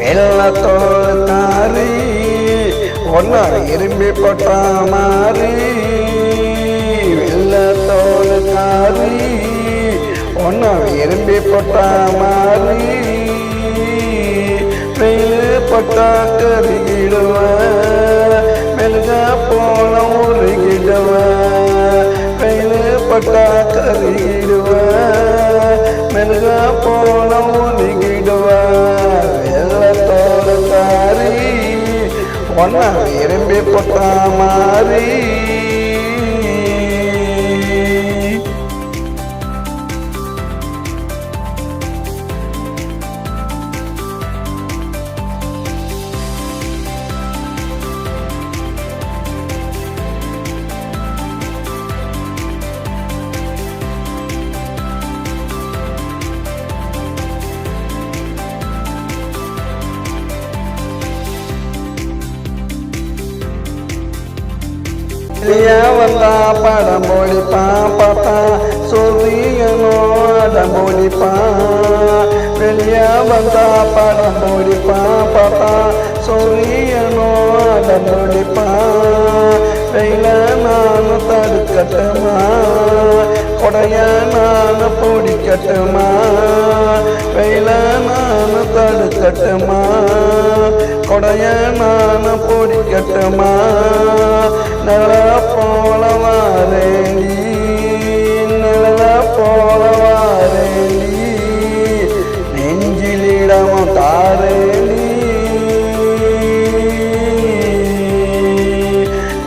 வெள்ளத்தோளுக்காரி ஒன்னா இரும்பி போட்டா மாறி வெள்ளத்தோளுக்காரி ஒன்னா இரும்பி போட்டா மாறி வெயில் பட்டா கருகிடுவ. மெழுக போல உருகிடுவ. வெயில் பட்டா கருகிடுவ. மெழுக ஒன்னா இரும்பி போட்டா மாறி வந்தா படம் முடிப்பான் பார்த்தா சொல்லியனோ அடம் முடிப்பான் வெளியே வந்தா படம் முடிப்பான் பார்த்தா சொல்லியனோ அடம் முடிப்பான் வெயில நான் தடுக்கட்டுமா கொடைய நான் பிடிக்கட்டுமா வெயில நான் தடுக்கட்டுமா உடைய நான் பொறிக்கட்டுமா நில போல வாரேண்டி நில போல வாரேண்டி நெஞ்சிலிடமும் தாரேண்டி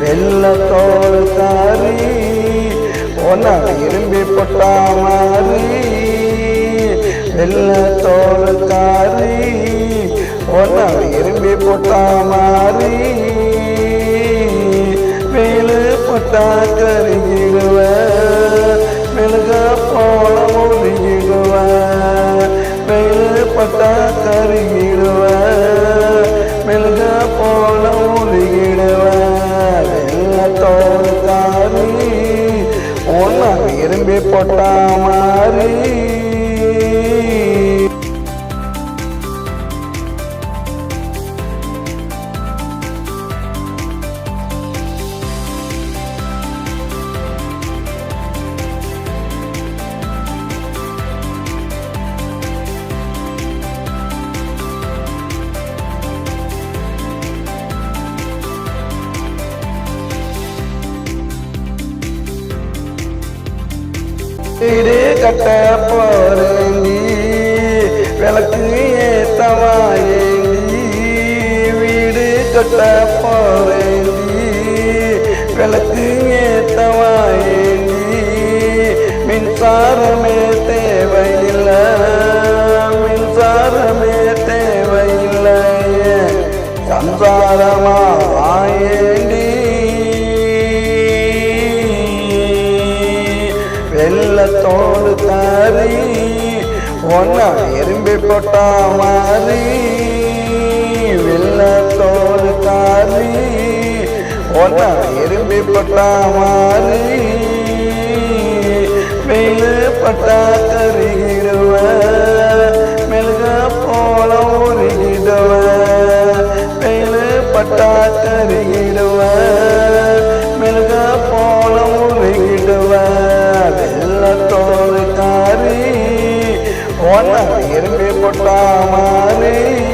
வெள்ளத்தோடு தாரி ஒன்னா இரும்பி போட்டா மாறி வெள்ளத்தோடு தாரி. ஒன்னா இரும்பி போட்டா மாறி மேலு போட்டா கருகிடுவ. மெழுக போல முழுகிடுவேன் மேலு போட்டா கருகிடுவ. மெழுக போல முழுகிடுவேன் வெள்ளத்தோடு காரி ஒன்னா இரும்பி போட்டா மாறி வீடு கட்ட போறேங்கி விளக்கு ஏத்தவாயேங்கி வீடு கட்ட போறேங்கி விளக்கு ஏத்தவாயேங்கி மின்சாரமே தேவையில்லை. மின்சாரமே தேவையில்லை சம்சாரமா ஆயே. வெள்ளத்தோடு தாரி ஒன்னா எறும்பி போட்டா மாறி. வெள்ளத்தோடு தாரி ஒன்னா எறும்பி போட்டா மாறி. வெயில் பட்டா கருகிடுவேன் மெழுக போல உருகிடுவ வெயில் பட்டா கருகிடுவேன் வெள்ளத்தோடு காரி